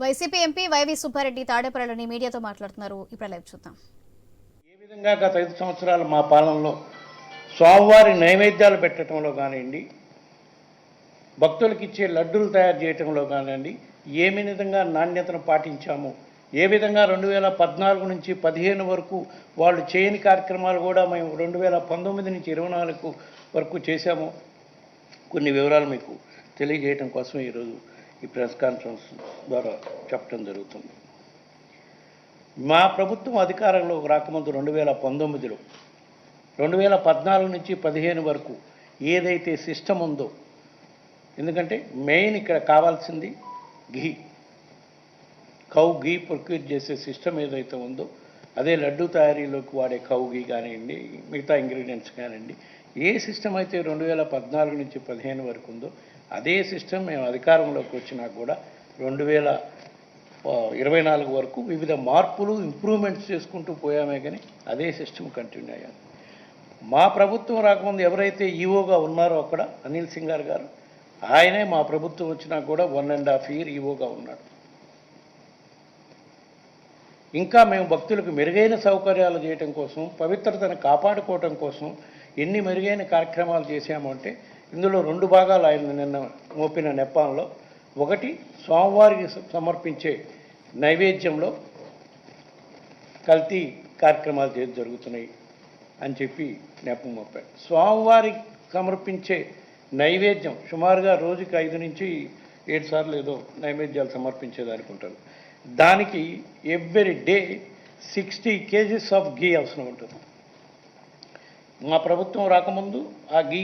YCP MP YV Subbareddy తాడేపల్లిలోని మీడియాతో మాట్లాడుతున్నారు. ఇప్పుడు లైవ్ చూద్దాం. ఏ విధంగా గత ఐదు సంవత్సరాలు మా పాలనలో స్వామివారి నైవేద్యాలు పెట్టడంలో కానివ్వండి భక్తులకు ఇచ్చే లడ్డూలు తయారు చేయటంలో కానివ్వండి ఏ విధంగా నాణ్యతను పాటించాము ఏ విధంగా రెండు వేల పద్నాలుగు నుంచి పదిహేను వరకు వాళ్ళు చేయని కార్యక్రమాలు కూడా మేము రెండు వేల పంతొమ్మిది నుంచి ఇరవై నాలుగు వరకు చేశాము. కొన్ని వివరాలు మీకు తెలియజేయడం కోసం ఈరోజు ఈ ప్రెస్ కాన్ఫరెన్స్ ద్వారా చెప్పడం జరుగుతుంది. మా ప్రభుత్వం అధికారంలోకి రాకముందు రెండు వేల పంతొమ్మిదిలో రెండు వేల పద్నాలుగు నుంచి పదిహేను వరకు ఏదైతే సిస్టమ్ ఉందో ఎందుకంటే మెయిన్ ఇక్కడ కావాల్సింది ఘీ. కౌ ఘీ ప్రొక్యూర్ చేసే సిస్టమ్ ఏదైతే ఉందో అదే లడ్డు తయారీలోకి వాడే కౌ ఘీ కానివ్వండి మిగతా ఇంగ్రీడియంట్స్ కానివ్వండి ఏ సిస్టమ్ అయితే రెండు వేల పద్నాలుగు నుంచి పదిహేను వరకు ఉందో అదే సిస్టమ్ మేము అధికారంలోకి వచ్చినా కూడా రెండు వేల ఇరవై నాలుగు వరకు వివిధ మార్పులు ఇంప్రూవ్మెంట్స్ చేసుకుంటూ పోయామే కానీ అదే సిస్టమ్ కంటిన్యూ అయ్యాను మా ప్రభుత్వం రాకముందు ఎవరైతే ఈవోగా ఉన్నారో అక్కడ అనిల్ సింగార్ గారు ఆయనే మా ప్రభుత్వం వచ్చినా కూడా వన్ అండ్ హాఫ్ ఇయర్ ఈవోగా ఉన్నాడు. ఇంకా మేము భక్తులకు మెరుగైన సౌకర్యాలు చేయటం కోసం పవిత్రతను కాపాడుకోవటం కోసం ఎన్ని మెరుగైన కార్యక్రమాలు చేశాము అంటే ఇందులో రెండు భాగాలు ఆయన నిన్న మోపిన నెపాల్లో ఒకటి స్వామివారికి సమర్పించే నైవేద్యంలో కల్తీ కార్యక్రమాలు చేసి జరుగుతున్నాయి అని చెప్పి నెపం మోపాడు స్వామివారికి సమర్పించే నైవేద్యం సుమారుగా రోజుకి ఐదు నుంచి ఏడు సార్లు ఏదో నైవేద్యాలు సమర్పించేదానికి ఉంటుంది దానికి every day sixty kgs of ghee అవసరం ఉంటుంది. మా ప్రభుత్వం రాకముందు ఆ గీ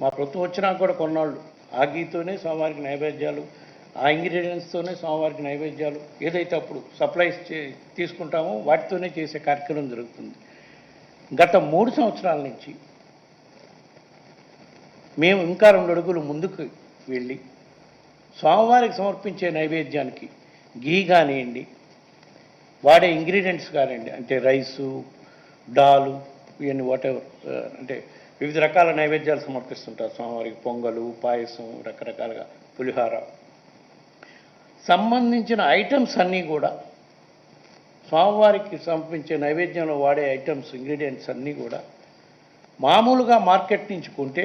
మా ప్రభుత్వం వచ్చినా కూడా కొన్నాళ్ళు. ఆ గీతోనే స్వామివారికి నైవేద్యాలు ఆ ఇంగ్రీడియంట్స్తోనే స్వామివారికి నైవేద్యాలు ఏదైతే అప్పుడు సప్లైస్ చే తీసుకుంటామో వాటితోనే చేసే కార్యక్రమం జరుగుతుంది. గత మూడు సంవత్సరాల నుంచి మేము ఇంకా రెండు అడుగులు ముందుకు వెళ్ళి స్వామివారికి సమర్పించే నైవేద్యానికి గీ కానివ్వండి వాడే ఇంగ్రీడియంట్స్ కానివ్వండి అంటే రైసు డాలు ఇవన్నీ వాటెవర్ అంటే వివిధ రకాల నైవేద్యాలు సమర్పిస్తుంటారు. స్వామివారికి పొంగలు పాయసం రకరకాలుగా పులిహార. సంబంధించిన ఐటమ్స్ అన్నీ కూడా స్వామివారికి సమర్పించే నైవేద్యంలో వాడే ఐటమ్స్ ఇంగ్రీడియంట్స్ అన్నీ కూడా మామూలుగా మార్కెట్ నుంచి కొంటే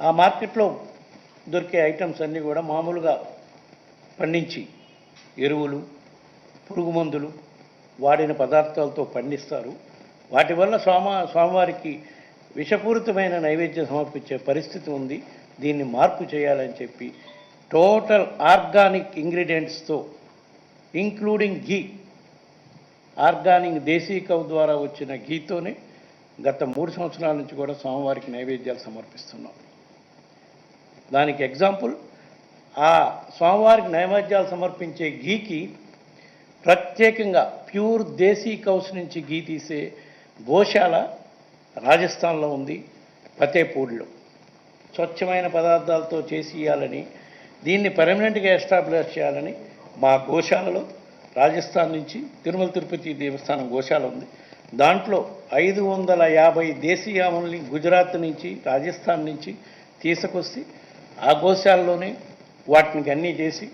ఆ మార్కెట్లో దొరికే ఐటమ్స్ అన్నీ కూడా మామూలుగా పండించి ఎరువులు పురుగు మందులు వాడిన పదార్థాలతో పండిస్తారు. వాటి వల్ల స్వామ స్వామివారికి విషపూరితమైన నైవేద్యం సమర్పించే పరిస్థితి ఉంది. దీన్ని మార్పు చేయాలని చెప్పి టోటల్ ఆర్గానిక్ ఇంగ్రీడియంట్స్తో including ghee organic desi cow ద్వారా వచ్చిన ఘీతోనే గత మూడు సంవత్సరాల నుంచి కూడా స్వామివారికి నైవేద్యాలు సమర్పిస్తున్నాం. దానికి ఎగ్జాంపుల్ ఆ స్వామివారికి నైవేద్యాలు సమర్పించే ఘీకి ప్రత్యేకంగా ప్యూర్ దేశీ కౌస్ నుంచి ఘీ తీసే గోశాల రాజస్థాన్లో ఉంది ఫతేపూర్లో స్వచ్ఛమైన పదార్థాలతో చేసి ఇవ్వాలని దీన్ని పర్మనెంట్గా ఎస్టాబ్లిష్ చేయాలని మా గోశాలలో రాజస్థాన్ నుంచి తిరుమల తిరుపతి దేవస్థానం గోశాల ఉంది. దాంట్లో ఐదు వందల యాభై దేశీయాముల్ని గుజరాత్ నుంచి రాజస్థాన్ నుంచి తీసుకొస్తే ఆ గోశాలలోనే వాటిని అన్నీ చేసి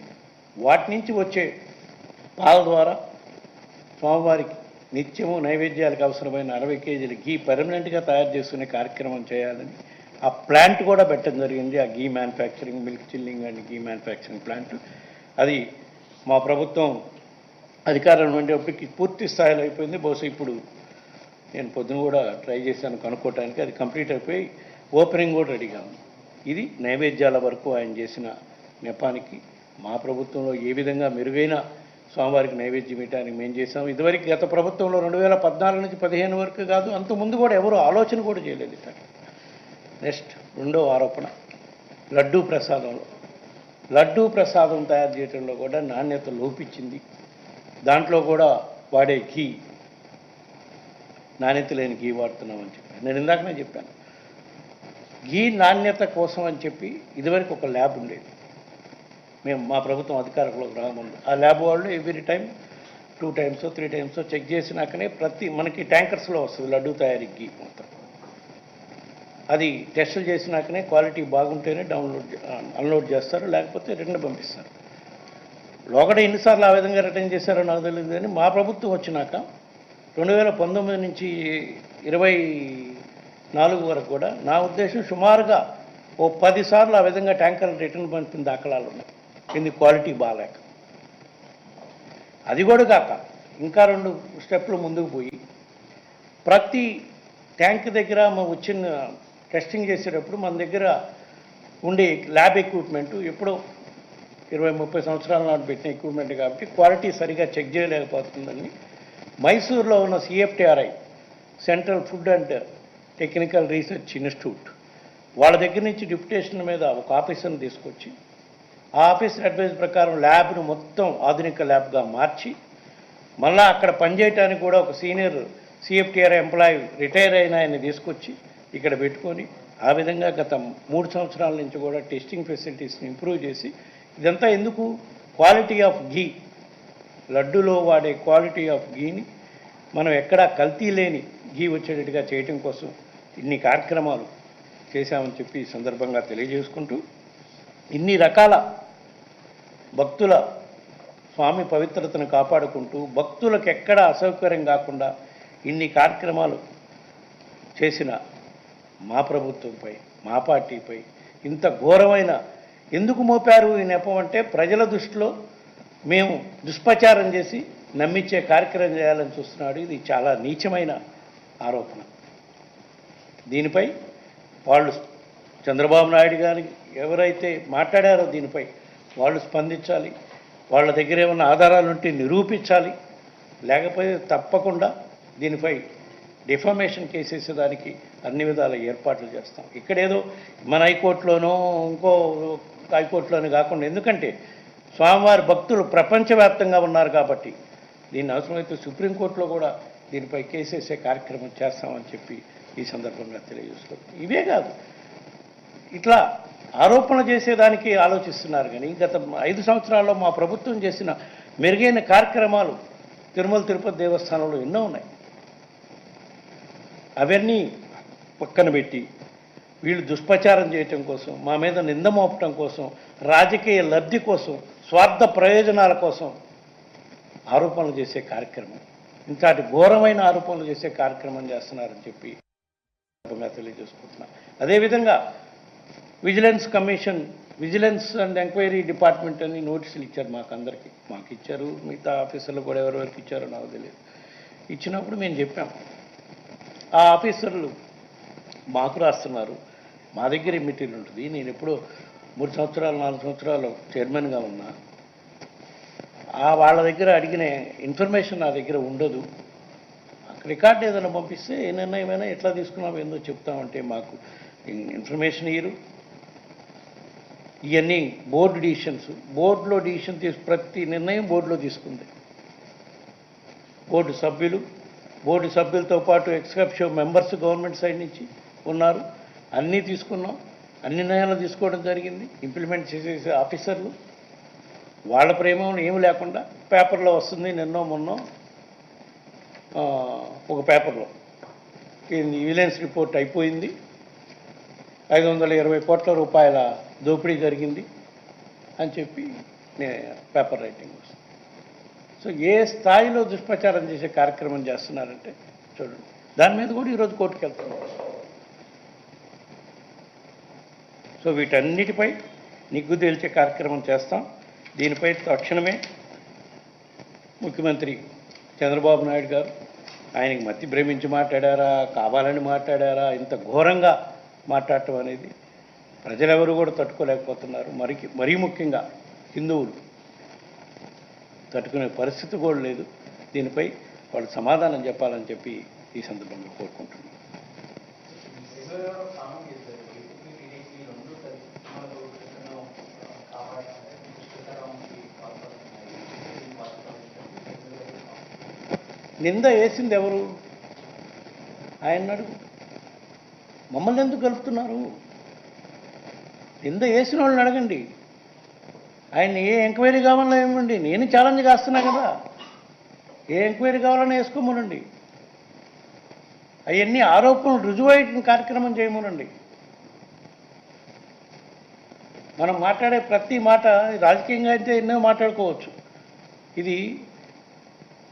వాటి నుంచి వచ్చే పాల ద్వారా స్వామివారికి నిత్యము నైవేద్యాలకు అవసరమైన అరవై కేజీల గీ పర్మనెంట్గా తయారు చేసుకునే కార్యక్రమం చేయాలని ఆ ప్లాంట్ కూడా పెట్టడం జరిగింది. ఆ ghee manufacturing milk chilling and ghee manufacturing plant అది మా ప్రభుత్వం అధికారంలో ఉండేప్పటికి పూర్తి స్థాయిలో అయిపోయింది. బహుశా ఇప్పుడు నేను పొద్దున కూడా ట్రై చేశాను కనుక్కోవటానికి. అది కంప్లీట్ అయిపోయి ఓపెనింగ్ కూడా రెడీగా ఉంది. ఇది నైవేద్యాల వరకు ఆయన చేసిన నెపానికి మా ప్రభుత్వంలో ఏ విధంగా మెరుగైన స్వామివారికి నైవేద్యం ఇవ్వడానికి మేము చేసాం ఇదివరకు గత ప్రభుత్వంలో రెండు వేల పద్నాలుగు నుంచి పదిహేను వరకు కాదు అంత ముందు కూడా ఎవరు ఆలోచన కూడా చేయలేదు ఇట్లా నెక్స్ట్ రెండవ ఆరోపణ లడ్డూ ప్రసాదంలో. లడ్డూ ప్రసాదం తయారు చేయడంలో కూడా నాణ్యత లోపించింది. దాంట్లో కూడా వాడే ఘీ నాణ్యత లేని ఘీ వాడుతున్నామని చెప్పాను నేను ఇందాకనే చెప్పాను. ఘీ నాణ్యత కోసం అని చెప్పి ఇదివరకు ఒక ల్యాబ్ ఉండేది. మేము మా ప్రభుత్వం అధికారంలోకి రాముంది ఆ ల్యాబ్ వాళ్ళు every time two times three times check చేసినాకనే ప్రతి మనకి ట్యాంకర్స్లో వస్తుంది లడ్డు తయారీకి మొత్తం. అది టెస్టులు చేసినాకనే క్వాలిటీ బాగుంటేనే డౌన్లోడ్ అన్లోడ్ చేస్తారు లేకపోతే రిటర్న్ పంపిస్తారు. లోకడ ఎన్నిసార్లు ఆ విధంగా రిటర్న్ చేశారో నాకు తెలియదు కానీ మా ప్రభుత్వం వచ్చినాక రెండు వేల పంతొమ్మిది నుంచి ఇరవై నాలుగు వరకు కూడా నా ఉద్దేశం సుమారుగా ఓ పదిసార్లు ఆ విధంగా ట్యాంకర్లు రిటర్న్ పంపిన దాఖలాలు ఉన్నాయి. ఇది క్వాలిటీ బాగాలేక అది కూడా కాక ఇంకా రెండు స్టెప్లు ముందుకు పోయి ప్రతి ట్యాంక్ దగ్గర మా వచ్చిన టెస్టింగ్ చేసేటప్పుడు మన దగ్గర ఉండే ల్యాబ్ ఎక్విప్మెంట్ ఎప్పుడో ఇరవై ముప్పై సంవత్సరాల నాటి పెట్టిన ఎక్విప్మెంట్ కాబట్టి క్వాలిటీ సరిగా చెక్ చేయలేకపోతుందని మైసూర్లో ఉన్న CFTRI central food and technical research institute వాళ్ళ దగ్గర నుంచి డిప్యుటేషన్ మీద ఒక ఆఫీసర్ని తీసుకొచ్చి ఆ ఆఫీస్ అడ్వైజ్ ప్రకారం ల్యాబ్ను మొత్తం ఆధునిక ల్యాబ్గా మార్చి మళ్ళా అక్కడ పనిచేయటానికి కూడా ఒక సీనియర్ సిఎఫ్టీఆర్ ఎంప్లాయీ రిటైర్ అయిన ఆయన తీసుకొచ్చి ఇక్కడ పెట్టుకొని ఆ విధంగా గత మూడు సంవత్సరాల నుంచి కూడా టెస్టింగ్ ఫెసిలిటీస్ని ఇంప్రూవ్ చేసి ఇదంతా ఎందుకు? Quality of ghee. లడ్డులో వాడే క్వాలిటీ ఆఫ్ ఘీని మనం ఎక్కడా కల్తీ లేని ఘీ వచ్చేటట్టుగా చేయటం కోసం ఇన్ని కార్యక్రమాలు చేశామని చెప్పి ఈ సందర్భంగా తెలియజేసుకుంటూ ఇన్ని రకాల భక్తుల స్వామి పవిత్రతను కాపాడుకుంటూ భక్తులకు ఎక్కడ అసౌకర్యం కాకుండా ఇన్ని కార్యక్రమాలు చేసిన మా ప్రభుత్వంపై మా పార్టీపై ఇంత ఘోరమైన ఎందుకు మోపారు ఈ నెపం అంటే ప్రజల దృష్టిలో మేము దుష్ప్రచారం చేసి నమ్మించే కార్యక్రమం చేయాలని చూస్తున్నాడు. ఇది చాలా నీచమైన ఆరోపణ. దీనిపై వాళ్ళు చంద్రబాబు నాయుడు గారికి ఎవరైతే మాట్లాడారో దీనిపై వాళ్ళు స్పందించాలి. వాళ్ళ దగ్గర ఏమైనా ఆధారాలు ఉంటే నిరూపించాలి. లేకపోతే తప్పకుండా దీనిపై డిఫామేషన్ కేసేసే దానికి అన్ని విధాల ఏర్పాట్లు చేస్తాం. ఇక్కడేదో మన హైకోర్టులోనో ఇంకో హైకోర్టులోనూ కాకుండా ఎందుకంటే స్వామివారి భక్తులు ప్రపంచవ్యాప్తంగా ఉన్నారు కాబట్టి దీన్ని అవసరమైతే సుప్రీంకోర్టులో కూడా దీనిపై కేసేసే కార్యక్రమం చేస్తామని చెప్పి ఈ సందర్భంగా తెలియజేస్తున్నాం ఇవే కాదు. ఇట్లా ఆరోపణ చేసేదానికి ఆలోచిస్తున్నారు కానీ గత ఐదు సంవత్సరాల్లో మా ప్రభుత్వం చేసిన మెరుగైన కార్యక్రమాలు తిరుమల తిరుపతి దేవస్థానంలో ఎన్నో ఉన్నాయి. అవన్నీ పక్కన పెట్టి వీళ్ళు దుష్ప్రచారం చేయటం కోసం మా మీద నింద మోపటం కోసం రాజకీయ లబ్ధి కోసం స్వార్థ ప్రయోజనాల కోసం ఆరోపణలు చేసే కార్యక్రమం. ఇంతటి ఘోరమైన ఆరోపణలు చేసే కార్యక్రమం చేస్తున్నారని చెప్పి తెలియజేసుకుంటున్నా. అదేవిధంగా vigilance commission vigilance and enquiry department అని నోటీసులు ఇచ్చారు మాకు అందరికీ. మాకు ఇచ్చారు మిగతా ఆఫీసర్లు కూడా ఎవరెవరికి ఇచ్చారో నాకు తెలియదు. ఇచ్చినప్పుడు మేము చెప్పాం. ఆ ఆఫీసర్లు మాకు రాస్తున్నారు మా దగ్గర మెటీరియల్ ఉంటుంది. నేను ఎప్పుడో మూడు సంవత్సరాలు నాలుగు సంవత్సరాలు చైర్మన్గా ఉన్నా. ఆ వాళ్ళ దగ్గర అడిగిన ఇన్ఫర్మేషన్ నా దగ్గర ఉండదు. రికార్డ్ ఏదైనా పంపిస్తే ఏ నిర్ణయమైనా ఎట్లా తీసుకున్నాం ఏందో చెప్తామంటే మాకు ఇన్ఫర్మేషన్ ఇయ్యరు. ఇవన్నీ బోర్డు డిసిషన్స్. బోర్డులో డిసిషన్ తీసు ప్రతి నిర్ణయం బోర్డులో తీసుకుంది. బోర్డు సభ్యులు బోర్డు సభ్యులతో పాటు ఎక్స్కప్షో మెంబర్స్ గవర్నమెంట్ సైడ్ నుంచి ఉన్నారు. అన్నీ తీసుకున్నాం. అన్ని నిర్ణయాలు తీసుకోవడం జరిగింది. ఇంప్లిమెంట్ చేసే ఆఫీసర్లు. వాళ్ళ ప్రేమం ఏమి లేకుండా పేపర్లో వస్తుంది నిన్నో మొన్నో ఒక పేపర్లో. విజిలెన్స్ రిపోర్ట్ అయిపోయింది. ఐదు వందల ఇరవై కోట్ల రూపాయల దోపిడీ జరిగింది అని చెప్పి నేను పేపర్ రైటింగ్ వస్తుంది. సో ఏ స్థాయిలో దుష్ప్రచారం చేసే కార్యక్రమం చేస్తున్నారంటే చూడండి. దాని మీద కూడా ఈరోజు కోర్టుకు వెళ్తున్నాం సో వీటన్నిటిపై నిగ్గు తేల్చే కార్యక్రమం చేస్తాం. దీనిపై తక్షణమే ముఖ్యమంత్రి చంద్రబాబు నాయుడు గారు ఆయనకి మతి భ్రమించి మాట్లాడారా కావాలని మాట్లాడారా ఇంత ఘోరంగా మాట్లాడటం అనేది ప్రజలెవరు కూడా తట్టుకోలేకపోతున్నారు. మరి మరీ ముఖ్యంగా హిందువులు. తట్టుకునే పరిస్థితి కూడా లేదు. దీనిపై వాళ్ళు సమాధానం చెప్పాలని చెప్పి ఈ సందర్భంగా కోరుకుంటున్నాను. నింద వేసింది ఎవరు? ఆయన అడుగు మమ్మల్ని ఎందుకు కలుపుతున్నారు? కింద వేసిన వాళ్ళని అడగండి. ఆయన ఏ ఎంక్వైరీ కావాలో ఏమండి నేను ఛాలెంజ్ కాస్తున్నా కదా. ఏ ఎంక్వైరీ కావాలని వేసుకోమనండి. అవన్నీ ఆరోపణలు రుజువైన కార్యక్రమం చేయమనండి. మనం మాట్లాడే ప్రతి మాట రాజకీయంగా అయితే ఎన్నో మాట్లాడుకోవచ్చు. ఇది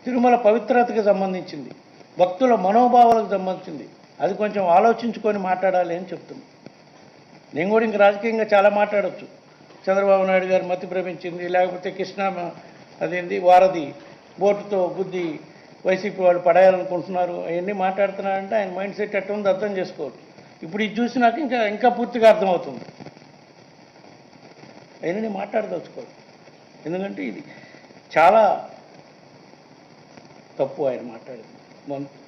తిరుమల పవిత్రతకి సంబంధించింది. భక్తుల మనోభావాలకు సంబంధించింది. అది కొంచెం ఆలోచించుకొని మాట్లాడాలి అని చెప్తున్నాం. నేను కూడా ఇంక రాజకీయంగా చాలా మాట్లాడవచ్చు చంద్రబాబు నాయుడు గారు మతి భ్రమించింది లేకపోతే కృష్ణా అదేంది వారధి బోటుతో బుద్ధి వైసీపీ వాళ్ళు పడేయాలనుకుంటున్నారు అవన్నీ మాట్లాడుతున్నారంటే ఆయన మైండ్ సెట్ ఎట్ట ఉంది అర్థం చేసుకోవచ్చు. ఇప్పుడు ఇది చూసినాక ఇంకా ఇంకా పూర్తిగా అర్థమవుతుంది. అయినా నేను ఎందుకంటే ఇది చాలా తప్పు ఆయన మాట్లాడింది. మన-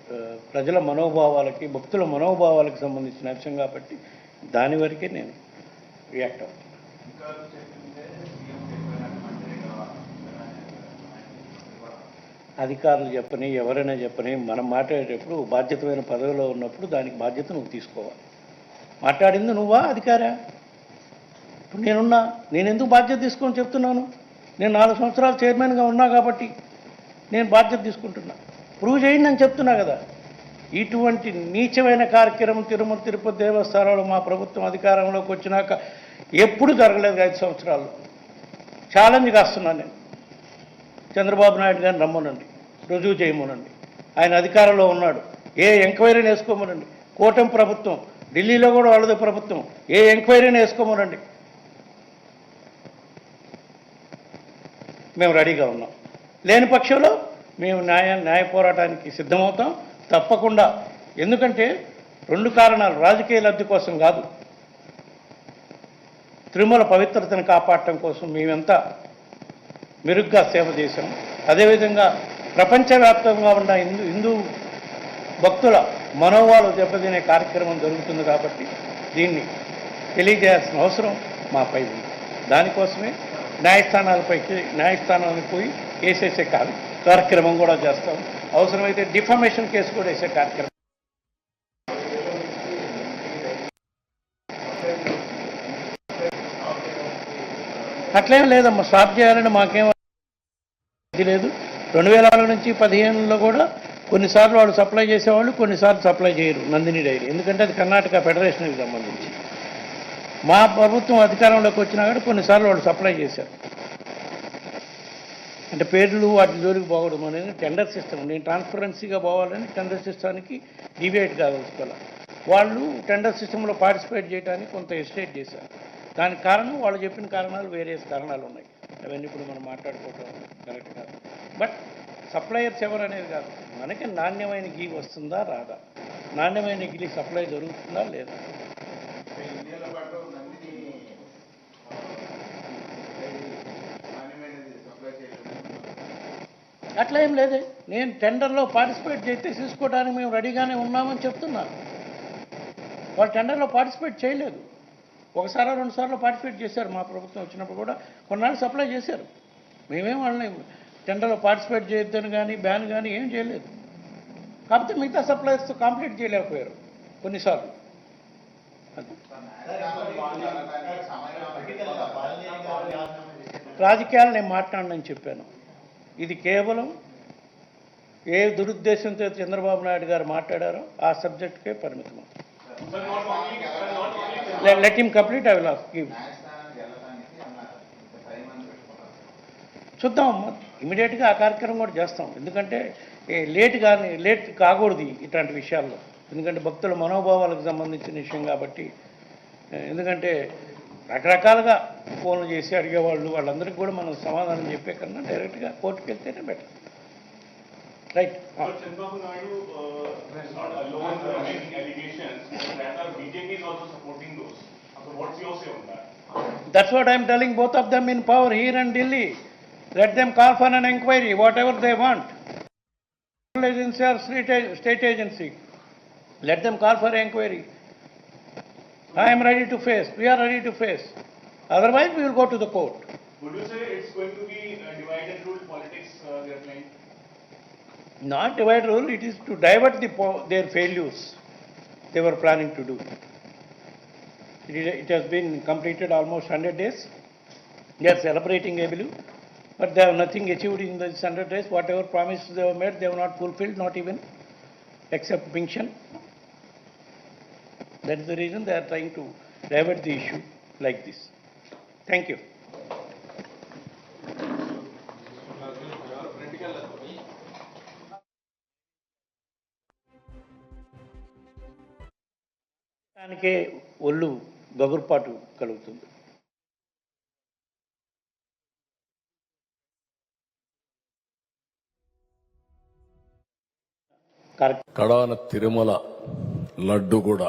ప్రజల మనోభావాలకి భక్తుల మనోభావాలకి సంబంధించిన అంశం కాబట్టి దాని వరకే నేను రియాక్ట్ అవుతాను అధికారులు చెప్పని ఎవరైనా చెప్పని మనం మాట్లాడేటప్పుడు బాధ్యతమైన పదవిలో ఉన్నప్పుడు దానికి బాధ్యత నువ్వు తీసుకోవాలి. మాట్లాడింది నువ్వా అధికారా? ఇప్పుడు నేనున్నా నేను ఎందుకు బాధ్యత తీసుకొని చెప్తున్నాను? నేను నాలుగు సంవత్సరాలు చైర్మన్గా ఉన్నా కాబట్టి నేను బాధ్యత తీసుకుంటున్నా. ప్రూవ్ చేయండి అని చెప్తున్నా కదా. ఇటువంటి నీచమైన కార్యక్రమం తిరుమల తిరుపతి దేవస్థానంలో మా ప్రభుత్వం అధికారంలోకి వచ్చినాక ఎప్పుడు జరగలేదు ఐదు సంవత్సరాలు. ఛాలెంజ్ కాస్తున్నాను నేను. చంద్రబాబు నాయుడు గారిని రమ్మనండి. రుజువు చేయమనండి. ఆయన అధికారంలో ఉన్నాడు. ఏ ఎంక్వైరీని వేసుకోమనండి. కూటమి ప్రభుత్వం ఢిల్లీలో కూడా వాళ్ళదే ప్రభుత్వం. ఏ ఎంక్వైరీని వేసుకోమనండి. మేము రెడీగా ఉన్నాం. లేని పక్షంలో మేము న్యాయ న్యాయ పోరాటానికి సిద్ధమవుతాం. తప్పకుండా. ఎందుకంటే రెండు కారణాలు రాజకీయ లబ్ధి కోసం కాదు. తిరుమల పవిత్రతను కాపాడటం కోసం మేమంతా మెరుగ్గా సేవ చేశాం. అదేవిధంగా ప్రపంచవ్యాప్తంగా ఉన్న హిందూ హిందూ భక్తుల మనోవాలు దెబ్బతినే కార్యక్రమం జరుగుతుంది కాబట్టి దీన్ని తెలియజేయాల్సిన అవసరం మాపై ఉంది. దానికోసమే న్యాయస్థానాలపైకి న్యాయస్థానాలకు పోయి వేసేసే కాదు కార్యక్రమం కూడా చేస్తాం. అవసరమైతే డిఫర్మేషన్ కేసు కూడా వేసే కార్యక్రమం. అట్లేం లేదమ్మా స్టాప్ చేయాలని మాకేం ఇది లేదు. రెండు వేల నాలుగు నుంచి పదిహేనులో కూడా కొన్నిసార్లు వాళ్ళు సప్లై చేసేవాళ్ళు కొన్నిసార్లు సప్లై చేయరు నందిని డైరీ. ఎందుకంటే అది కర్ణాటక ఫెడరేషన్కి సంబంధించి. మా ప్రభుత్వం అధికారంలోకి వచ్చినా కూడా కొన్నిసార్లు వాళ్ళు సప్లై చేశారు. అంటే పేర్లు వాటి జోలికి పోవడం అనేది టెండర్ సిస్టమ్ నేను ట్రాన్స్పరెన్సీగా పోవాలని టెండర్ సిస్టానికి డివేట్ కాదలుచుకోవాలి వాళ్ళు టెండర్ సిస్టంలో పార్టిసిపేట్ చేయడానికి కొంత ఎస్టేట్ చేశారు. దానికి కారణం వాళ్ళు చెప్పిన కారణాలు వేరే కారణాలు ఉన్నాయి. అవన్నీ ఇప్పుడు మనం మాట్లాడుకోవటం కరెక్ట్ కాదు. బట్ సప్లయర్స్ ఎవరు అనేది కాదు. మనకి నాణ్యమైన గీ వస్తుందా రాదా? నాణ్యమైన గిలి సప్లై జరుగుతుందా లేదా ఇండియాలో పాటు నందిని నాణ్యమైనది సప్లై చేయలేదు అట్లా ఏం లేదే. నేను టెండర్లో పార్టిసిపేట్ చేస్తే తీసుకోవడానికి మేము రెడీగానే ఉన్నామని చెప్తున్నాను వాళ్ళు టెండర్లో పార్టిసిపేట్ చేయలేదు. ఒకసారి రెండు సార్లు పార్టిసిపేట్ చేశారు మా ప్రభుత్వం వచ్చినప్పుడు కూడా. కొన్నాళ్ళు సప్లై చేశారు. మేమేం వాళ్ళని టెండర్లో పార్టిసిపేట్ చేయొద్దని కానీ బ్యాన్ కానీ ఏం చేయలేదు. కాకపోతే మిగతా సప్లైర్స్తో కంప్లీట్ చేయలేకపోయారు కొన్నిసార్లు. రాజకీయాలు నేను మాట్లాడనని చెప్పాను. ఇది కేవలం ఏ దురుద్దేశంతో చంద్రబాబు నాయుడు గారు మాట్లాడారో ఆ సబ్జెక్ట్కే పరిమితం let him complete I will give చూద్దాం ఇమీడియట్గా ఆ కార్యక్రమం కూడా చేస్తాం. ఎందుకంటే లేట్ కానీ లేట్ కాకూడదు ఇట్లాంటి విషయాల్లో. ఎందుకంటే భక్తుల మనోభావాలకు సంబంధించిన విషయం కాబట్టి ఎందుకంటే రకరకాలుగా ఫోన్లు చేసి అడిగేవాళ్ళు వాళ్ళందరికీ కూడా మనం సమాధానం చెప్పే కన్నా డైరెక్ట్గా కోర్టుకు వెళ్తేనే better right that's what I'm telling both of them in power here and Delhi let them call for an enquiry whatever they want agency or state agency let them call for enquiry I am ready to face, we are ready to face. Otherwise, we will go to the court. Would you say it's going to be uh, divided rule politics uh, they are playing? Not divide rule, it is to divert the, po- their failures they were planning to do. It is- it has been completed almost 100 days. They are celebrating I believe, but they have nothing achieved in these 100 days. Whatever promises they have made, they have not fulfilled, not even, except pension. That is the reason they are trying to divert the issue like this. Thank you. దానికే ఒళ్ళు గగురుపాటు కలుగుతుంది కడాన తిరుమల లడ్డు కూడా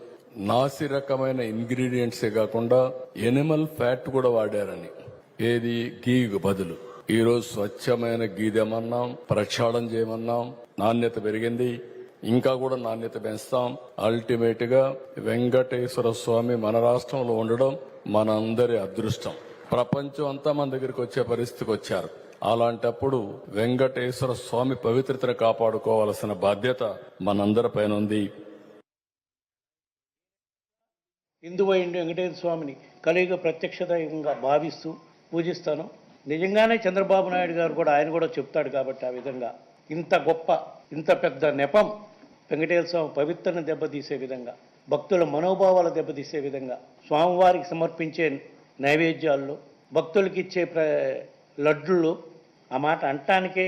నాసి రకమైన ఇంగ్రీడియంట్సే కాకుండా Animal fat కూడా వాడారని. ఏది? గీకు బదులు. ఈరోజు స్వచ్ఛమైన గీదేమన్నాం ప్రక్షాళం ప్రక్షాళన చేయమన్నాం నాణ్యత పెరిగింది. ఇంకా కూడా నాణ్యత పెంచుతాం. అల్టిమేట్గా వెంకటేశ్వర స్వామి మన రాష్ట్రంలో ఉండడం మనందరి అదృష్టం. ప్రపంచం అంతా మన దగ్గరికి వచ్చే పరిస్థితికి వచ్చారు. అలాంటప్పుడు వెంకటేశ్వర స్వామి పవిత్రతను కాపాడుకోవాల్సిన బాధ్యత మనందరిపైన ఉంది. హిందువైండి వెంకటేశ్వర స్వామిని కలియుగ ప్రత్యక్షతంగా భావిస్తూ పూజిస్తాను. నిజంగానే చంద్రబాబు నాయుడు గారు కూడా ఆయన కూడా చెప్తాడు కాబట్టి ఆ విధంగా ఇంత గొప్ప ఇంత పెద్ద నెపం వెంకటేశ్వర స్వామి పవిత్రను దెబ్బతీసే విధంగా భక్తుల మనోభావాలు దెబ్బతీసే విధంగా స్వామివారికి సమర్పించే నైవేద్యాల్లో భక్తులకి ఇచ్చే ప్ర లడ్డుల్లో ఆ మాట అంటానికే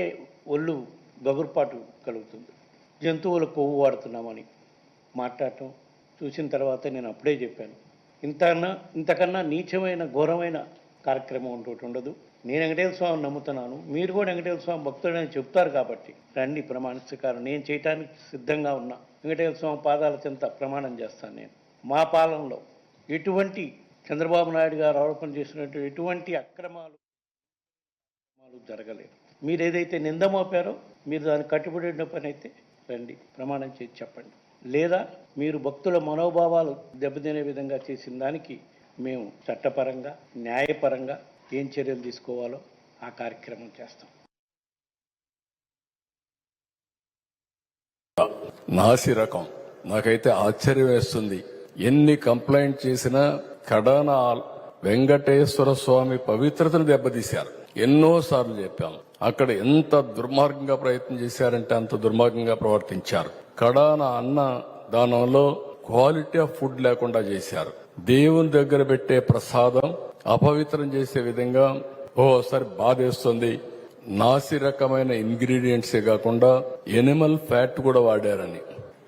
ఒళ్ళు గగురుపాటు కలుగుతుంది. జంతువుల కొవ్వు వాడుతున్నామని మాట్లాడటం చూసిన తర్వాత నేను అప్పుడే చెప్పాను ఇంతకన్నా ఇంతకన్నా నీచమైన ఘోరమైన కార్యక్రమం ఇంకోటి ఉండదు. నేను వెంకటేశ్వర స్వామిని నమ్ముతున్నాను. మీరు కూడా వెంకటేశ్వర స్వామి భక్తుడని చెప్తారు కాబట్టి రండి ప్రమాణ స్వీకారం నేను చేయటానికి సిద్ధంగా ఉన్నా. వెంకటేశ్వర స్వామి పాదాల చెంత ప్రమాణం చేస్తాను నేను. మా పాలనలో ఎటువంటి చంద్రబాబు నాయుడు గారు ఆరోపణ చేసినట్టు ఎటువంటి అక్రమాలు జరగలేదు. మీరు ఏదైతే నింద మోపారో మీరు దానికి కట్టుబడి ఉన్న పని అయితే రండి ప్రమాణం చేసి చెప్పండి. లేదా మీరు భక్తుల మనోభావాలు దెబ్బతినే విధంగా చేసిన దానికి మేము చట్టపరంగా న్యాయపరంగా ఏం చర్యలు తీసుకోవాలో ఆ కార్యక్రమం చేస్తాం. నాసి రకం. నాకైతే ఆశ్చర్యం వేస్తుంది. ఎన్ని కంప్లైంట్ చేసినా కడాన వెంకటేశ్వర స్వామి పవిత్రతను దెబ్బతీశారు. ఎన్నో సార్లు అక్కడ ఎంత దుర్మార్గంగా ప్రయత్నం చేశారంటే అంత దుర్మార్గంగా ప్రవర్తించారు. కడాన అన్న దానంలో క్వాలిటీ ఆఫ్ ఫుడ్ లేకుండా చేశారు. దేవుని దగ్గర పెట్టే ప్రసాదం అపవిత్రం చేసే విధంగా ఓసారి బాధేస్తుంది. నాసి రకమైన ఇంగ్రీడియంట్సే కాకుండా ఎనిమల్ ఫ్యాట్ కూడా వాడారని.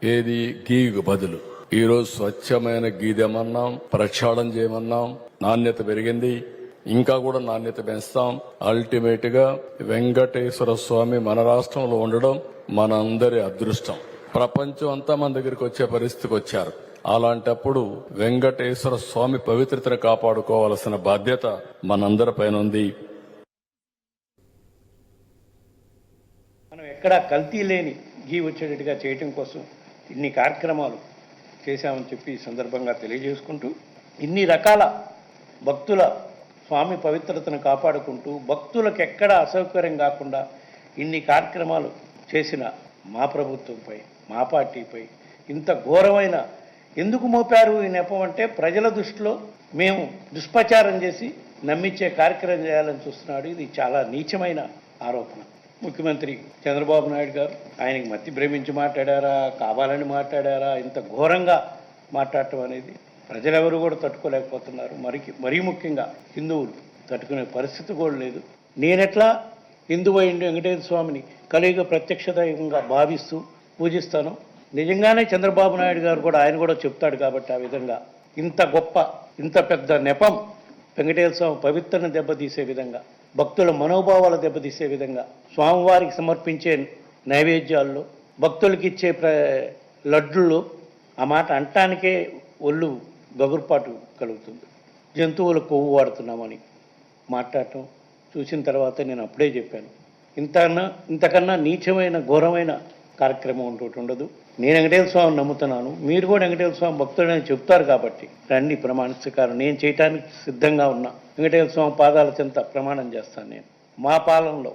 ఏది? గీకు బదులు. ఈరోజు స్వచ్ఛమైన గీదేమన్నాం ప్రక్షాళం ప్రక్షాళన చేయమన్నాం నాణ్యత పెరిగింది. ఇంకా కూడా నాణ్యత పెంచుతాం. అల్టిమేట్గా వెంకటేశ్వర స్వామి మన రాష్ట్రంలో ఉండడం మనందరి అదృష్టం. ప్రపంచం అంతా మన దగ్గరికి వచ్చే పరిస్థితికి వచ్చారు. అలాంటప్పుడు వెంకటేశ్వర స్వామి పవిత్రతను కాపాడుకోవాల్సిన బాధ్యత మనందరిపైన ఉంది. మనం ఎక్కడా కల్తీ లేని గీ వచ్చేటట్టుగా చేయటం కోసం ఇన్ని కార్యక్రమాలు చేశామని చెప్పి ఈ సందర్భంగా తెలియజేసుకుంటూ ఇన్ని రకాల భక్తుల స్వామి పవిత్రతను కాపాడుకుంటూ భక్తులకు ఎక్కడ అసౌకర్యం కాకుండా ఇన్ని కార్యక్రమాలు చేసిన మా ప్రభుత్వంపై మా పార్టీపై ఇంత ఘోరమైన ఎందుకు మోపారు ఈ నెపం అంటే ప్రజల దృష్టిలో మేము దుష్ప్రచారం చేసి నమ్మించే కార్యక్రమం చేయాలని చూస్తున్నాడు. ఇది చాలా నీచమైన ఆరోపణ. ముఖ్యమంత్రి చంద్రబాబు నాయుడు గారు ఆయనకి మతి భ్రమించి మాట్లాడారా కావాలని మాట్లాడారా ఇంత ఘోరంగా మాట్లాడటం అనేది ప్రజలెవరు కూడా తట్టుకోలేకపోతున్నారు. మరి మరీ ముఖ్యంగా హిందువులు తట్టుకునే పరిస్థితి కూడా లేదు. నేనెట్లా హిందువు అయిండి వెంకటేశ్వర స్వామిని కలియుగ ప్రత్యక్షదైవంగా భావిస్తూ పూజిస్తాను? నిజంగానే చంద్రబాబు నాయుడు గారు కూడా ఆయన కూడా చెప్తాడు కాబట్టి ఆ విధంగా ఇంత గొప్ప ఇంత పెద్ద నెపం వెంకటేశ్వర స్వామి పవిత్రను దెబ్బతీసే విధంగా భక్తుల మనోభావాలు దెబ్బతీసే విధంగా స్వామివారికి సమర్పించే నైవేద్యాల్లో భక్తులకి ఇచ్చే ప్ర లడ్డుల్లో ఆ మాట అంటానికే ఒళ్ళు గగురుపాటు కలుగుతుంది. జంతువుల కొవ్వు వాడుతున్నామని మాట్లాడటం చూసిన తర్వాత నేను అప్పుడే చెప్పాను. ఇంతకన్నా ఇంతకన్నా నీచమైన ఘోరమైన కార్యక్రమం ఇంకోటి ఉండదు. నేను వెంకటేశ్వర స్వామిని నమ్ముతున్నాను. మీరు కూడా వెంకటేశ్వర స్వామి భక్తుడని చెప్తారు కాబట్టి రండి ప్రమాణ స్వీకారం నేను చేయటానికి సిద్ధంగా ఉన్నా. వెంకటేశ్వర స్వామి పాదాల చెంత ప్రమాణం చేస్తాను నేను. మా పాలనలో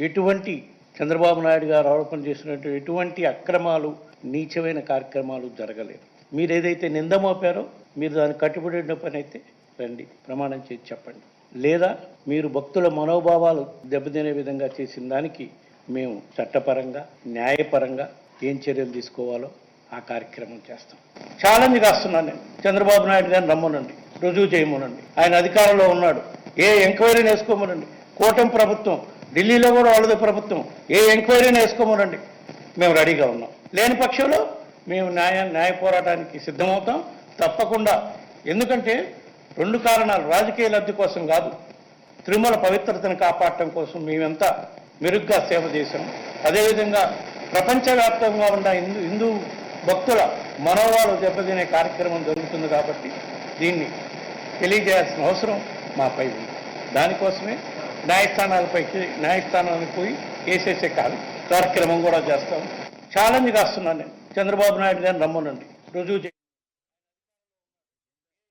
ఎటువంటి చంద్రబాబు నాయుడు గారు ఆరోపణ చేసినట్టు ఎటువంటి అక్రమాలు నీచమైన కార్యక్రమాలు జరగలేదు. మీరు ఏదైతే నింద మోపారో మీరు దానికి కట్టుబడిన పని అయితే రండి ప్రమాణం చేసి చెప్పండి. లేదా మీరు భక్తుల మనోభావాలు దెబ్బతినే విధంగా చేసిన దానికి మేము చట్టపరంగా న్యాయపరంగా ఏం చర్యలు తీసుకోవాలో ఆ కార్యక్రమం చేస్తాం. ఛాలెంజ్ రాస్తున్నాను నేను. చంద్రబాబు నాయుడు గారిని రమ్మనండి. రుజువు చేయమనండి. ఆయన అధికారంలో ఉన్నాడు. ఏ ఎంక్వైరీని వేసుకోమనండి. కూటమి ప్రభుత్వం ఢిల్లీలో కూడా వాళ్ళది ప్రభుత్వం. ఏ ఎంక్వైరీని వేసుకోమనండి. మేము రెడీగా ఉన్నాం. లేని పక్షంలో మేము న్యాయ న్యాయ పోరాటానికి సిద్ధమవుతాం. తప్పకుండా. ఎందుకంటే రెండు కారణాలు రాజకీయ లబ్ధి కోసం కాదు తిరుమల పవిత్రతను కాపాడటం కోసం మేమెంత మెరుగ్గా సేవ చేశాం. అదేవిధంగా ప్రపంచవ్యాప్తంగా ఉన్న హిందూ హిందూ భక్తుల మనోవాలు దెబ్బతినే కార్యక్రమం జరుగుతుంది కాబట్టి దీన్ని తెలియజేయాల్సిన అవసరం మాపై ఉంది. దానికోసమే న్యాయస్థానాలపైకి న్యాయస్థానానికి పోయి వేసేసే కాదు కార్యక్రమం కూడా చేస్తాం. ఛాలెంజ్ కాస్తున్నాను నేను. చంద్రబాబు నాయుడు గారిని రమ్మనండి. రుజువు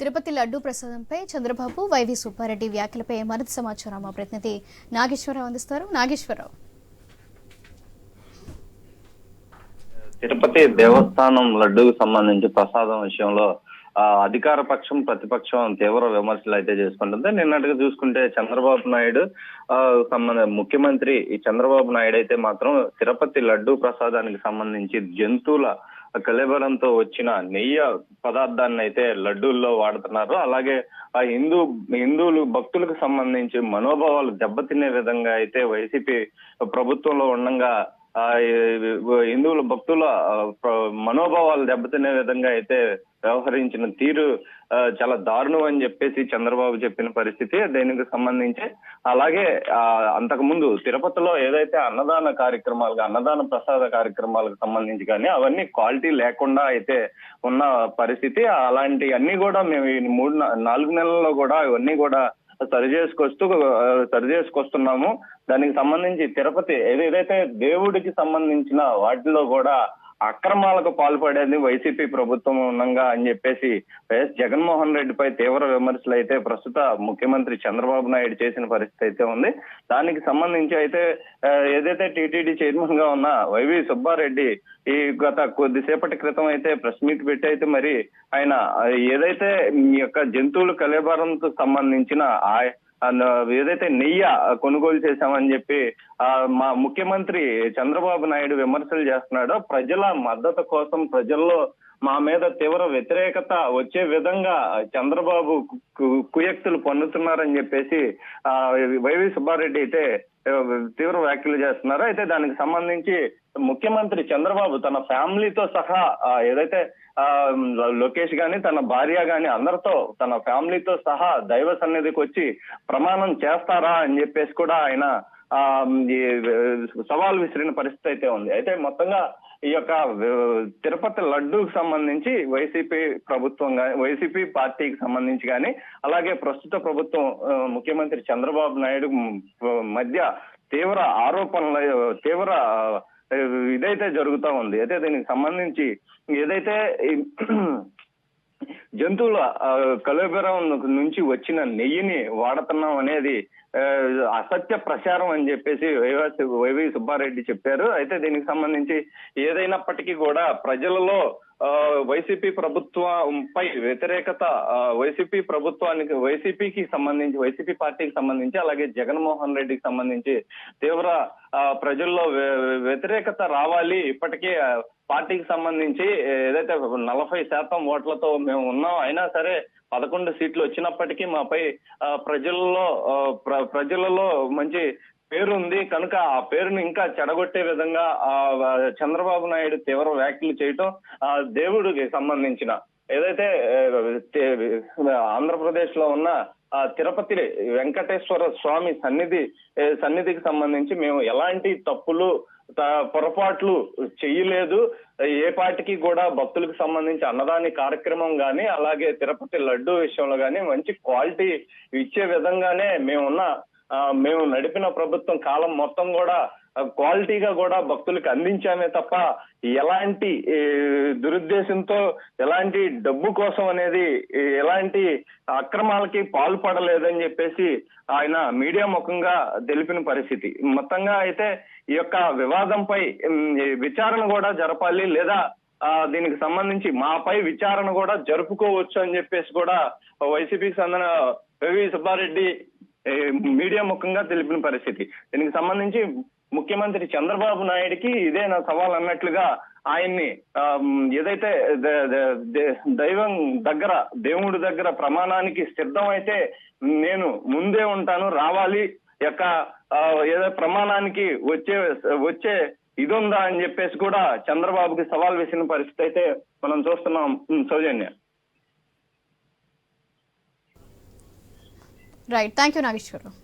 తిరుపతి లడ్డూ ప్రసాదంపై చంద్రబాబు వైవి సుబ్బారెడ్డి వ్యాఖ్యలపై మరింత సమాచారం మా ప్రతినిధి నాగేశ్వరరావు అందిస్తారు. నాగేశ్వరరావు. తిరుపతి దేవస్థానం లడ్డూకు సంబంధించి ప్రసాదం విషయంలో ఆ, అధికార పక్షం ప్రతిపక్షం తీవ్ర విమర్శలు అయితే చేసుకుంటుంది. నిన్నటిగా చూసుకుంటే చంద్రబాబు నాయుడు ఆ, సంబంధ ముఖ్యమంత్రి ఈ చంద్రబాబు నాయుడు అయితే మాత్రం తిరుపతి లడ్డూ ప్రసాదానికి సంబంధించి జంతువుల కలేబరంతో వచ్చిన నెయ్యి పదార్థాన్ని అయితే లడ్డూల్లో వాడుతున్నారు. అలాగే ఆ హిందూ హిందువులు భక్తులకు సంబంధించి మనోభావాలు దెబ్బతినే విధంగా అయితే వైసీపీ ప్రభుత్వంలో ఉండగా హిందువుల భక్తుల మనోభావాలు దెబ్బతినే విధంగా అయితే వ్యవహరించిన తీరు చాలా దారుణం అని చెప్పేసి చంద్రబాబు చెప్పిన పరిస్థితి. దీనికి సంబంధించి? అలాగే అంతకుముందు తిరుపతిలో ఏదైతే అన్నదాన కార్యక్రమాలుగా అన్నదాన ప్రసాద కార్యక్రమాలకు సంబంధించి కానీ అవన్నీ క్వాలిటీ లేకుండా అయితే ఉన్న పరిస్థితి. అలాంటి అన్ని కూడా మేము ఈ మూడు నాలుగు నెలల్లో కూడా ఇవన్నీ కూడా సరి చేసుకొస్తూ సరి చేసుకొస్తున్నాము. దానికి సంబంధించి తిరుపతి ఏదైతే దేవుడికి సంబంధించిన వాటిలో కూడా అక్రమాలకు పాల్పడేది వైసీపీ ప్రభుత్వం ఉన్నంగా అని చెప్పేసి వైఎస్ జగన్మోహన్ రెడ్డిపై తీవ్ర విమర్శలు అయితే ప్రస్తుత ముఖ్యమంత్రి చంద్రబాబు నాయుడు చేసిన పరిస్థితి అయితే ఉంది. దానికి సంబంధించి అయితే ఏదైతే టీటీడీ చైర్మన్గా ఉన్న వైవి సుబ్బారెడ్డి ఈ గత కొద్దిసేపటి క్రితం అయితే ప్రెస్ మీట్ పెట్టి అయితే మరి ఆయన ఏదైతే ఈ యొక్క జంతువుల కలేబారంతో సంబంధించిన ఆ ఏదైతే నెయ్య కొనుగోలు చేశామని చెప్పి ఆ మా ముఖ్యమంత్రి చంద్రబాబు నాయుడు విమర్శలు చేస్తున్నాడో ప్రజల మద్దతు కోసం ప్రజల్లో మా మీద తీవ్ర వ్యతిరేకత వచ్చే విధంగా చంద్రబాబు కు- కుయక్తులు పన్నుతున్నారని చెప్పేసి ఆ వైవి సుబ్బారెడ్డి అయితే తీవ్ర వ్యాఖ్యలు చేస్తున్నారు. అయితే దానికి సంబంధించి ముఖ్యమంత్రి చంద్రబాబు తన ఫ్యామిలీతో సహా ఏదైతే ఆ లోకేష్ గాని తన భార్య గాని అందరితో తన ఫ్యామిలీతో సహా దైవ సన్నిధికి వచ్చి ప్రమాణం చేస్తారా అని చెప్పేసి కూడా ఆయన ఆ ఈ సవాల్ విసిరిన పరిస్థితి అయితే ఉంది. అయితే మొత్తంగా ఈ యొక్క తిరుపతి లడ్డూకి సంబంధించి వైసీపీ ప్రభుత్వం కానీ వైసీపీ పార్టీకి సంబంధించి కానీ అలాగే ప్రస్తుత ప్రభుత్వం ముఖ్యమంత్రి చంద్రబాబు నాయుడు మధ్య తీవ్ర ఆరోపణలు తీవ్ర ఇదైతే జరుగుతూ ఉంది. అయితే దీనికి సంబంధించి ఏదైతే జంతువుల ఆ, కలబెరం నుంచి వచ్చిన నెయ్యిని వాడుతున్నాం అనేది ఆ, అసత్య ప్రచారం అని చెప్పేసి వైవి వైవి సుబ్బారెడ్డి చెప్పారు. అయితే దీనికి సంబంధించి ఏదైనప్పటికీ కూడా ప్రజలలో వైసీపీ ప్రభుత్వంపై వ్యతిరేకత వైసీపీ ప్రభుత్వానికి వైసీపీకి సంబంధించి వైసీపీ పార్టీకి సంబంధించి అలాగే జగన్మోహన్ రెడ్డికి సంబంధించి తీవ్ర ఆ, ప్రజల్లో వ్యతిరేకత రావాలి. ఇప్పటికే పార్టీకి సంబంధించి ఏదైతే నలభై శాతం ఓట్లతో మేము ఉన్నాం అయినా సరే పదకొండు సీట్లు వచ్చినప్పటికీ మాపై ఆ, ప్రజల్లో ప్ర- ప్రజలలో మంచి పేరు ఉంది కనుక ఆ పేరుని ఇంకా చెడగొట్టే విధంగా ఆ చంద్రబాబు నాయుడు తీవ్ర వ్యాఖ్యలు చేయటం ఆ దేవుడికి సంబంధించిన ఏదైతే ఆంధ్రప్రదేశ్లో ఉన్న ఆ తిరుపతి వెంకటేశ్వర స్వామి సన్నిధి సన్నిధికి సంబంధించి మేము ఎలాంటి తప్పులు పొరపాట్లు చేయలేదు. ఏ పాటికి కూడా భక్తులకు సంబంధించి అన్నదాని కార్యక్రమం కానీ అలాగే తిరుపతి లడ్డు విషయంలో కానీ మంచి క్వాలిటీ ఇచ్చే విధంగానే మేమున్న మేము నడిపిన ప్రభుత్వం కాలం మొత్తం కూడా క్వాలిటీగా కూడా భక్తులకు అందించామే తప్ప ఎలాంటి దురుద్దేశంతో ఎలాంటి డబ్బు కోసం అనేది ఎలాంటి అక్రమాలకి పాల్పడలేదని చెప్పేసి ఆయన మీడియా ముఖంగా తెలిపిన పరిస్థితి. మొత్తంగా అయితే ఈ యొక్క వివాదంపై విచారణ కూడా జరపాలి లేదా దీనికి సంబంధించి మాపై విచారణ కూడా జరుపుకోవచ్చు అని చెప్పేసి కూడా వైసీపీకి సంబంధ రవి సుబ్బారెడ్డి మీడియా ముఖంగా తెలిపిన పరిస్థితి. దీనికి సంబంధించి ముఖ్యమంత్రి చంద్రబాబు నాయుడికి ఇదే నా సవాల్ అన్నట్లుగా ఆయన్ని ఆ, ఏదైతే దైవం దగ్గర దేవుడి దగ్గర ప్రమాణానికి సిద్ధమైతే నేను ముందే ఉంటాను రావాలి యొక్క ఆ, ఏదో ప్రమాణానికి వచ్చే వచ్చే ఇది ఉందా అని చెప్పేసి కూడా చంద్రబాబుకి సవాల్ వేసిన పరిస్థితి అయితే మనం చూస్తున్నాం. Soujanya. Right thank you Nageswara Rao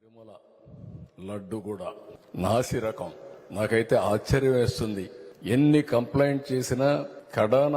Tirumala laddu కూడా నాసి రకం. నాకైతే ఆశ్చర్యం వేస్తుంది. ఎన్ని కంప్లైంట్ చేసినా కడాన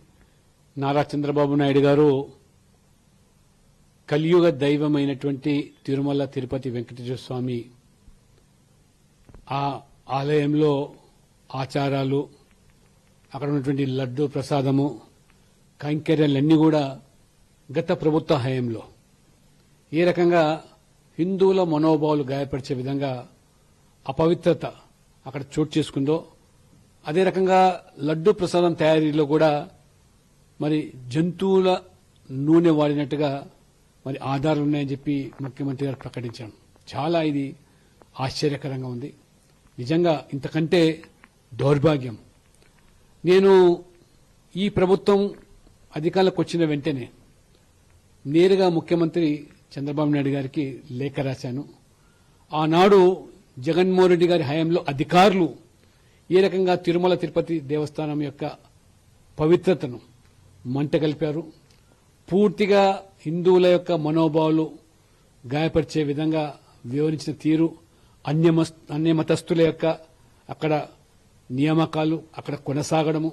నారా చంద్రబాబు నాయుడు గారు కలియుగ దైవమైనటువంటి తిరుమల తిరుపతి వెంకటేశ్వర స్వామి ఆ ఆలయంలో ఆచారాలు అక్కడ ఉన్నటువంటి లడ్డు ప్రసాదము కైంకర్యాలన్నీ కూడా గత ప్రభుత్వ హయాంలో. ఏ రకంగా హిందువుల మనోభావాలు గాయపరిచే విధంగా అపవిత్రత అక్కడ చోటు చేసుకుందో అదే రకంగా లడ్డు ప్రసాదం తయారీలో కూడా మరి జంతువుల నూనె వాడినట్టుగా మరి ఆధారాలు ఉన్నాయని చెప్పి ముఖ్యమంత్రి గారు ప్రకటించారు. చాలా ఇది ఆశ్చర్యకరంగా ఉంది. నిజంగా ఇంతకంటే దౌర్భాగ్యం. నేను ఈ ప్రభుత్వం అధికారంలోకి వచ్చిన వెంటనే నేరుగా ముఖ్యమంత్రి చంద్రబాబు నాయుడు గారికి లేఖ రాశాను. ఆనాడు జగన్మోహన్ రెడ్డి గారి హయాంలో అధికారులు ఏ రకంగా తిరుమల తిరుపతి దేవస్థానం యొక్క పవిత్రతను మంట కలిపారు. పూర్తిగా హిందువుల యొక్క మనోభావాలు గాయపరిచే విధంగా వివరించిన తీరు అన్యమస్ అన్యమతస్థుల యొక్క అక్కడ నియామకాలు అక్కడ కొనసాగడము.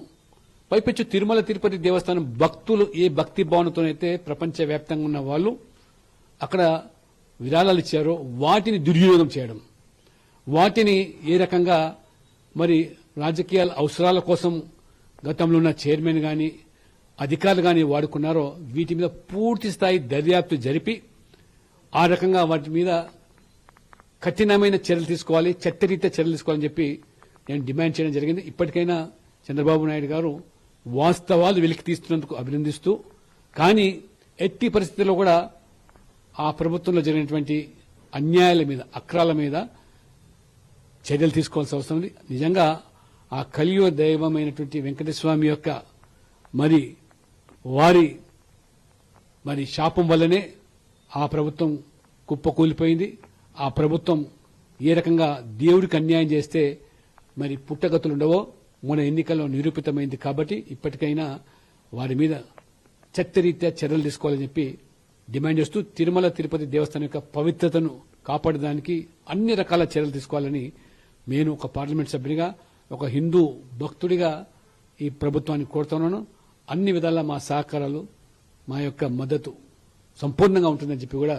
పైపెచ్చు తిరుమల తిరుపతి దేవస్థానం భక్తులు ఏ భక్తి భావనతోనైతే ప్రపంచవ్యాప్తంగా ఉన్న వాళ్ళు అక్కడ విరాళాలు ఇచ్చారో వాటిని దుర్వినియోగం చేయడం. వాటిని ఏ రకంగా మరి రాజకీయాల అవసరాల కోసం గతంలో ఉన్న చైర్మన్ కానీ అధికారులు కానీ వాడుకున్నారో వీటి మీద పూర్తి స్థాయి దర్యాప్తు జరిపి ఆ రకంగా వాటి మీద కఠినమైన చర్యలు తీసుకోవాలి చట్టరీత్యా చర్యలు తీసుకోవాలని చెప్పి నేను డిమాండ్ చేయడం జరిగింది. ఇప్పటికైనా చంద్రబాబు నాయుడు గారు వాస్తవాలు వెలికి తీస్తున్నందుకు అభినందిస్తూ కానీ ఎట్టి పరిస్థితుల్లో కూడా ఆ ప్రభుత్వంలో జరిగినటువంటి అన్యాయాల మీద అక్రాల మీద చర్యలు తీసుకోవాల్సిన అవసరం ఉంది. నిజంగా ఆ కలియో దైవమైనటువంటి వెంకటస్వామి యొక్క మరి వారి మరి శాపం వల్లనే ఆ ప్రభుత్వం కుప్పకూలిపోయింది. ఆ ప్రభుత్వం ఏ రకంగా దేవుడికి అన్యాయం చేస్తే మరి పుట్టగతులుండవో మన ఎన్నికల్లో నిరూపితమైంది కాబట్టి ఇప్పటికైనా వారి మీద చట్టరీత్యా చర్యలు తీసుకోవాలని చెప్పి డిమాండ్ చేస్తూ తిరుమల తిరుపతి దేవస్థానం యొక్క పవిత్రతను కాపాడడానికి అన్ని రకాల చర్యలు తీసుకోవాలని నేను ఒక పార్లమెంట్ సభ్యునిగా ఒక హిందూ భక్తుడిగా ఈ ప్రభుత్వాన్ని కోరుతున్నాను. అన్ని విధాలా మా సహకారాలు మా యొక్క మద్దతు సంపూర్ణంగా ఉంటుందని చెప్పి కూడా